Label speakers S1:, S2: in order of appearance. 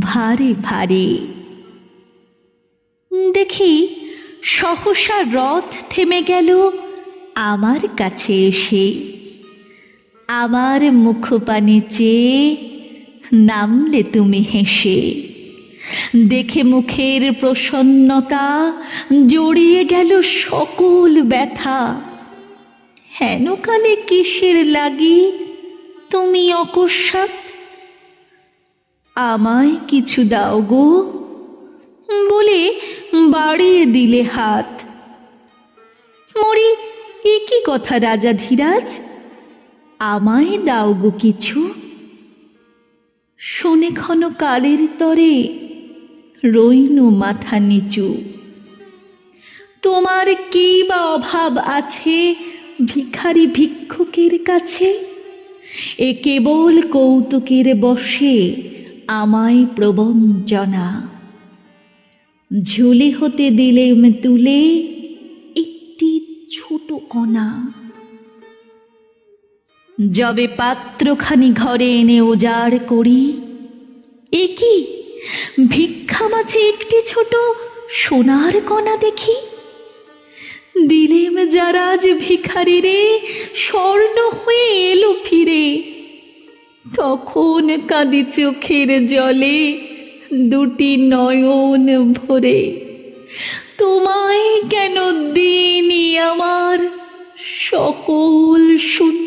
S1: ভারে ভারে। দেখি সহসা রথ থেমে গেল আমার কাছে এসে। আমার মুখপানে চেয়ে নামলে তুমি হেসে। দেখে মুখের প্রসন্নতা জড়িয়ে গেল সকল ব্যথা। হেনকালে কিসের লাগি তুমি অকস্মাৎ আমায় কিছু দাও গো। বলে বাড়িয়ে দিলে হাত। মরি, এ কি কথা রাজা ধীরাজ? আমায় দাও গো কিছু। শোনে ক্ষণ কালের তরে রইনু মাথা নিচু। তোমার কি বা অভাব আছে ভিখারি ভিক্ষুকের কাছে? এ কেবল কৌতুকের বসে আমায় প্রবঞ্চনা ঝুলি হতে দিলেম তুলে একটি ছোট কণা। যবে পাত্রখানি ঘরে এনে উজাড় করি, এ কি? ভিক্ষা মাঝে একটি ছোট সোনার কণা দেখি। দিলেম যারা আজ ভিখারি রে স্বর্ণ হয়ে এলো ফিরে। তখন কাঁদি চোখের জলে? দুটি নয়ন ভরে। তোমায় কেন দিনই আমার সকল শূন্য